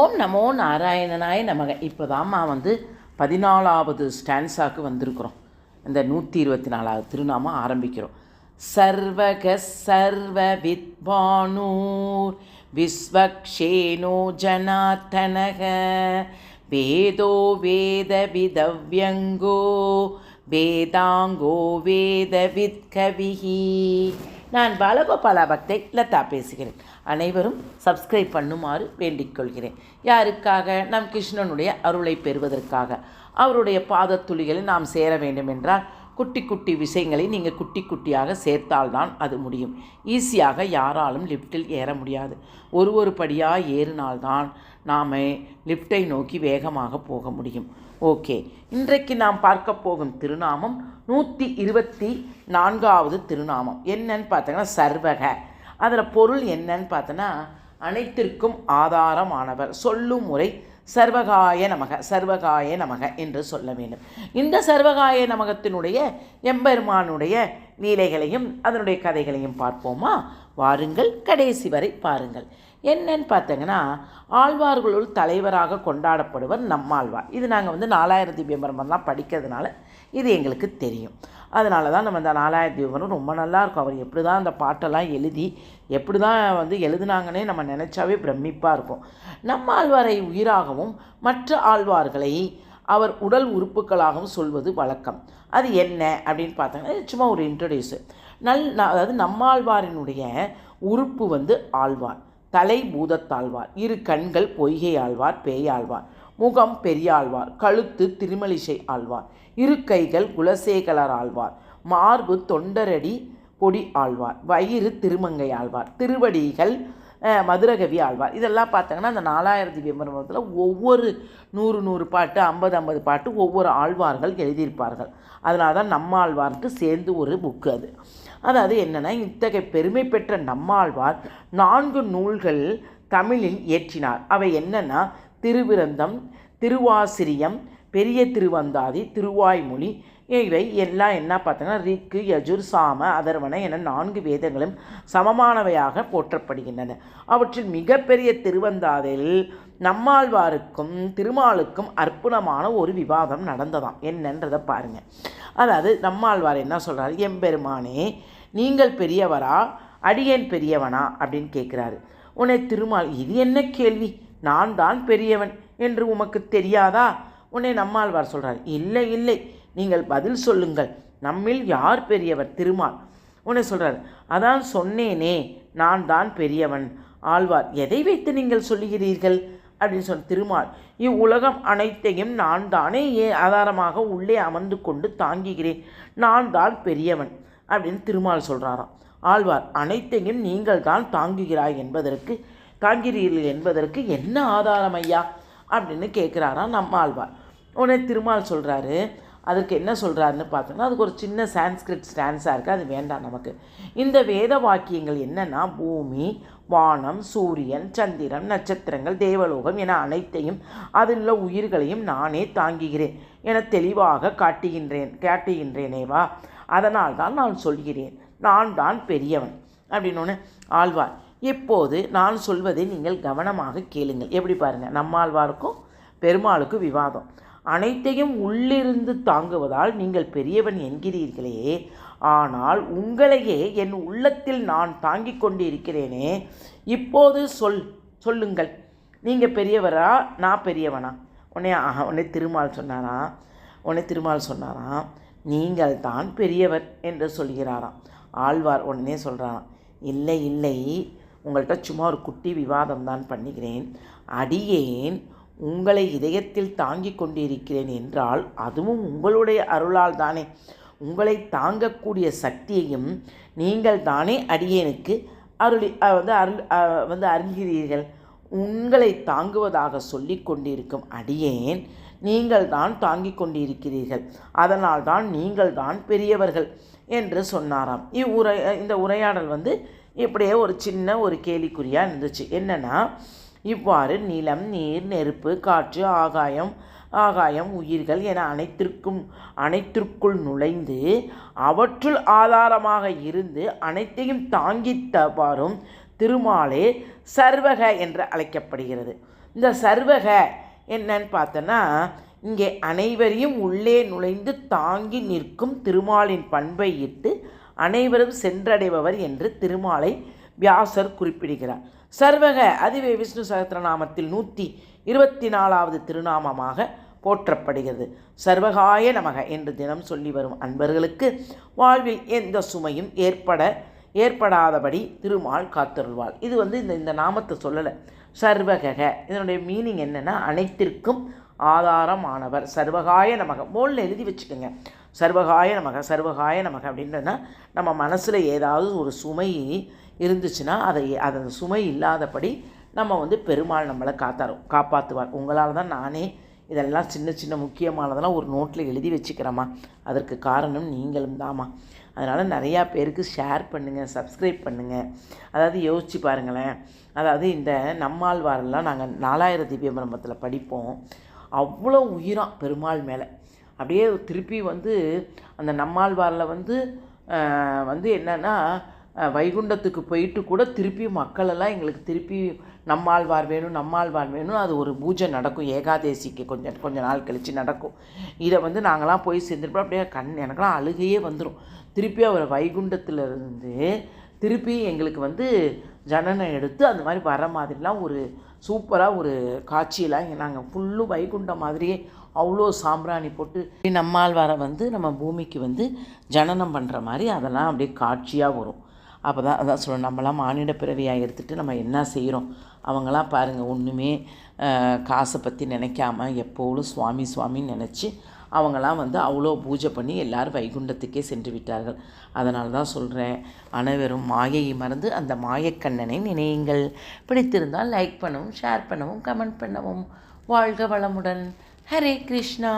ஓம் நமோ நாராயணனாய நமக. இப்போ வந்து பதினாலாவது ஸ்டான்ஸாக்கு வந்திருக்கிறோம். இந்த நூற்றி இருபத்தி நாலாவது திருநாமம் ஆரம்பிக்கிறோம். சர்வக சர்வ வித்வானூர் விஸ்வக்ஷேனோ ஜனாத்தனக வேதோ வேத விதவ்யங்கோ வேதாங்கோ வேத வித்கவிஹி நான் பாலகோபாலா பக்தை லதா பேசுகிறேன். அனைவரும் சப்ஸ்கிரைப் பண்ணுமாறு வேண்டிக் கொள்கிறேன் யாருக்காக? நம் கிருஷ்ணனுடைய அருளை பெறுவதற்காக. அவருடைய பாதத்துளிகளில் நாம் சேர வேண்டும் என்றால் குட்டி குட்டி விஷயங்களை நீங்கள் குட்டி குட்டியாக சேர்த்தால்தான் அது முடியும். ஈஸியாக யாராலும் லிஃப்ட்டில் ஏற முடியாது. ஒரு ஒரு படியாக ஏறினால்தான் நாம் லிஃப்ட்டை நோக்கி வேகமாக போக முடியும். ஓகே. இன்றைக்கு நாம் பார்க்க போகும் திருநாமம் நூற்றி இருபத்தி நான்காவது திருநாமம். என்னன்னு பார்த்தீங்கன்னா சர்வக. அதில் பொருள் என்னன்னு பார்த்தோன்னா அனைத்திற்கும் ஆதாரமானவர். சொல்லும் முறை சர்வகாய நமக சர்வகாய நமக என்று சொல்ல வேண்டும். இந்த சர்வகாய நமகத்தினுடைய எம்பெருமானுடைய லீலைகளையும் அதனுடைய கதைகளையும் பார்ப்போமா? வாருங்கள் கடைசி வரை பாருங்கள். என்னன்னு பார்த்தீங்கன்னா ஆழ்வார்களுள் தலைவராக கொண்டாடப்படுவர் நம்மாழ்வார். இது நாங்கள் வந்து நாலாயிரம் திவ்யம்பரமெல்லாம் படிக்கிறதுனால இது எங்களுக்கு தெரியும். அதனால தான் நம்ம இந்த நாலாயிரம் திவ்யம்பரம் ரொம்ப நல்லாயிருக்கும் அவர் எப்படி தான் அந்த பாட்டெல்லாம் எழுதி எப்படி தான் வந்து எழுதுனாங்கன்னே நம்ம நினச்சாவே பிரமிப்பாக இருக்கும். நம்மாழ்வாரை உயிராகவும் மற்ற ஆழ்வார்களை அவர் உடல் உறுப்புகளாகவும் சொல்வது வழக்கம். அது என்ன அப்படின்னு பார்த்தாங்கன்னா சும்மா ஒரு இன்ட்ரடியூஸு நல் அதாவது நம்மாழ்வாரினுடைய உறுப்பு வந்து ஆழ்வார். தலை பூதத்தாழ்வார் இரு கண்கள் பொய்கை ஆழ்வார் பேயாழ்வார் முகம் பெரியாழ்வார் கழுத்து திருமலிசை ஆழ்வார். இரு கைகள் குலசேகலர் ஆழ்வார். மார்பு தொண்டரடி பொடி ஆழ்வார். வயிறு திருமங்கை ஆழ்வார். திருவடிகள் மதுரகவி ஆழ்வார். இதெல்லாம் பார்த்தாங்கன்னா அந்த நாலாயிரத்தி விமர்மத்தில் ஒவ்வொரு நூறு நூறு பாட்டு ஐம்பது ஐம்பது பாட்டு ஒவ்வொரு ஆழ்வார்கள் எழுதியிருப்பார்கள். அதனால தான் நம்ம ஆழ்வார்க்கு சேர்ந்து ஒரு புக்கு அது. அதாவது என்னென்னா இத்தகைய பெருமை பெற்ற நம்மாழ்வார் நான்கு நூல்கள் தமிழில் இயற்றினார். அவை என்னென்னா திருவிரந்தம் திருவாசிரியம் பெரிய திருவந்தாதி திருவாய்மொழி இவை எல்லாம் என்ன பார்த்தோன்னா ரிக்கு யஜுர் சாம அதர்வன என நான்கு வேதங்களும் சமமானவையாக போற்றப்படுகின்றன. அவற்றில் மிகப்பெரிய திருவந்தாதையில் நம்மாழ்வாருக்கும் திருமாலுக்கும் அற்புதமான ஒரு விவாதம் நடந்ததாம். என்னன்றதை பாருங்கள் அதாவது நம்மாழ்வார் என்ன சொல்கிறார் எம்பெருமானே நீங்கள் பெரியவரா? அடியேன் பெரியவனா? அப்படின்னு கேட்குறாரு உன்னை திருமால் இது என்ன கேள்வி? நான் தான் பெரியவன் என்று உமக்கு தெரியாதா? உன்னை நம்மாழ்வார் சொல்கிறார் இல்லை இல்லை. நீங்கள் பதில் சொல்லுங்கள். நம்மில் யார் பெரியவர்? திருமால். உன்னை சொல்கிறார் அதான் சொன்னேனே நான் தான் பெரியவன். ஆழ்வார் எதை வைத்து நீங்கள் சொல்லுகிறீர்கள்? அப்படின்னு சொன்ன திருமால் இவ்வுலகம் அனைத்தையும் நான் தானே ஏ ஆதாரமாக உள்ளே அமர்ந்து கொண்டு தாங்குகிறேன். நான் தான் பெரியவன் அப்படின்னு திருமால் சொல்கிறாராம் ஆழ்வார் அனைத்தையும் நீங்கள் தான் தாங்குகிறாய் என்பதற்கு தாங்கிறீர்கள் என்பதற்கு என்ன ஆதாரம் ஐயா? அப்படின்னு கேட்குறாராம் நம்ம ஆழ்வார். உடனே திருமால் சொல்கிறாரு அதுக்கு என்ன சொல்கிறாருன்னு பார்த்தோம்னா அதுக்கு ஒரு சின்ன சான்ஸ்கிரிட் ஸ்டான்ஸாக இருக்குது அது வேண்டாம் நமக்கு. இந்த வேத வாக்கியங்கள் என்னென்னா பூமி வானம் சூரியன் சந்திரன் நட்சத்திரங்கள் தேவலோகம் என அனைத்தையும் அதில் உள்ள உயிர்களையும் நானே தாங்குகிறேன் என தெளிவாக காட்டுகின்றேன் காட்டுகின்றேனேவா? அதனால் தான் நான் சொல்கிறேன் நான் தான் பெரியவன் அப்படின்னு ஆழ்வார் இப்போது நான் சொல்வதை நீங்கள் கவனமாக கேளுங்கள். எப்படி பாருங்கள் நம்மாழ்வாருக்கும் பெருமாளுக்கும் விவாதம். அனைத்தையும் உள்ளிருந்து தாங்குவதால் நீங்கள் பெரியவன் என்கிறீர்களே. ஆனால் உங்களையே என் உள்ளத்தில் நான் தாங்கிக் கொண்டு இருக்கிறேனே இப்போது சொல் சொல்லுங்கள். நீங்கள் பெரியவரா? நான் பெரியவனா? உடனே உன்னை திருமால் சொன்னாரா? உன்னை திருமால் சொன்னாராம் நீங்கள் தான் பெரியவர் என்று சொல்கிறாராம். ஆழ்வார் உடனே சொல்கிறாராம் இல்லை இல்லை. உங்கள்கிட்ட சும்மா ஒரு குட்டி விவாதம் தான் பண்ணுகிறேன். அடியேன் உங்களை இதயத்தில் தாங்கிக் கொண்டிருக்கிறேன் என்றால் அதுவும் உங்களுடைய அருளால் தானே. உங்களை தாங்கக்கூடிய சக்தியையும் நீங்கள் தானே அடியேனுக்கு அருளி வந்து அருள் வந்து அருள்கிறீர்கள் உங்களை தாங்குவதாக சொல்லி கொண்டிருக்கும் அடியேன் நீங்கள் தான் தாங்கிக் கொண்டிருக்கிறீர்கள். அதனால் தான் நீங்கள் தான் பெரியவர்கள் என்று சொன்னாராம். இவ்வுரை இந்த உரையாடல் வந்து இப்படியே ஒரு சின்ன ஒரு கேலிக்குறியாக இருந்துச்சு. என்னென்னா இவ்வாறு நிலம் நீர் நெருப்பு காற்று ஆகாயம் ஆகாயம் உயிர்கள் என அனைத்திற்கும் அனைத்திற்குள் நுழைந்து அவற்றுள் ஆதாரமாக இருந்து அனைத்தையும் தாங்கித்தவாறும் திருமாலே சர்வக என்று அழைக்கப்படுகிறது. இந்த சர்வக என்னன்னு பார்த்தோன்னா இங்கே அனைவரையும் உள்ளே நுழைந்து தாங்கி நிற்கும் திருமாலின் பண்பை இட்டு அனைவரும் சென்றடைபவர் என்று திருமாலை வியாசர் குறிப்பிடுகிறார். சர்வக அதுவே விஷ்ணு சகஸ்ரநாமத்தில் நூற்றி இருபத்தி நாலாவது திருநாமமாக போற்றப்படுகிறது. சர்வகாய நமக என்று தினம் சொல்லி வரும் அன்பர்களுக்கு வாழ்வில் எந்த சுமையும் ஏற்பட ஏற்படாதபடி திருமால் காத்தருள்வாள். இது வந்து இந்த இந்த நாமத்தை சொல்லலை. சர்வகக. இதனுடைய மீனிங் என்னென்னா அனைத்திற்கும் ஆதாரமானவர். சர்வகாய நமக. மோலில் எழுதி வச்சுக்கோங்க. சர்வகாய நமக சர்வகாய நமக அப்படின்றதுனா நம்ம மனசில் ஏதாவது ஒரு சுமை இருந்துச்சுன்னா அதை அந்த சுமை இல்லாதபடி நம்ம வந்து பெருமாள் நம்மளை காத்தாரும் காப்பாற்றுவார் உங்களால் தான் நானே இதெல்லாம் சின்ன சின்ன முக்கியமானதெல்லாம் ஒரு நோட்டில் எழுதி வச்சுக்கிறேம்மா. அதற்கு காரணம் நீங்களும் தாம்மா. அதனால் நிறையா பேருக்கு ஷேர் பண்ணுங்கள் சப்ஸ்கிரைப் பண்ணுங்கள் அதாவது யோசித்து பாருங்களேன். அதாவது இந்த நம்மாழ்வாரெல்லாம் நாங்கள் நாலாயிரம் திவ்ய பிரம்மத்தில் படிப்போம். அவ்வளோ உயிராம் பெருமாள் மேலே. அப்படியே திருப்பி வந்து அந்த நம்மாழ்வாரில் வந்து வந்து என்னென்னா வைகுண்டத்துக்கு போயிட்டு கூட திருப்பி மக்களெல்லாம் எங்களுக்கு திருப்பி நம்மாழ்வார் வேணும் நம்மாழ்வார் வேணும். அது ஒரு பூஜை நடக்கும். ஏகாதேசிக்கு கொஞ்சம் கொஞ்ச நாள் கழித்து நடக்கும். இதை வந்து நாங்களாம் போய் சேர்ந்துருப்போம். அப்படியே கண் எனக்கெல்லாம் அழுகையே வந்துடும் திருப்பி அவர் வைகுண்டத்துல இருந்து திருப்பி எங்களுக்கு வந்து ஜனனம் எடுத்து அந்த மாதிரி வர மாதிரிலாம் ஒரு சூப்பராக ஒரு காட்சியெல்லாம் நாங்கள் ஃபுல்லும் வைகுண்டம் மாதிரியே அவ்வளோ சாம்பிராணி போட்டு நம்மாழ்வாரை வந்து நம்ம பூமிக்கு வந்து ஜனனம் பண்ணுற மாதிரி அதெல்லாம் அப்படியே காட்சியாக வரும். அப்போ தான் அதான் சொல்லணும் நம்மளாம் மானிட பிறவியாக எடுத்துகிட்டு நம்ம என்ன செய்கிறோம் அவங்களாம் பாருங்கள் ஒன்றுமே காசை பற்றி நினைக்காம எப்போதும் சுவாமி சுவாமின்னு நினச்சி அவங்களாம் வந்து அவ்வளோ பூஜை பண்ணி எல்லாரும் வைகுண்டத்துக்கே சென்று விட்டார்கள். அதனால தான் சொல்கிறேன் அனைவரும் மாயையை மறந்து அந்த மாயக்கண்ணனை நினையுங்கள். பிடித்திருந்தால் லைக் பண்ணவும் ஷேர் பண்ணவும் கமெண்ட் பண்ணவும். வாழ்க வளமுடன். ஹரே கிருஷ்ணா.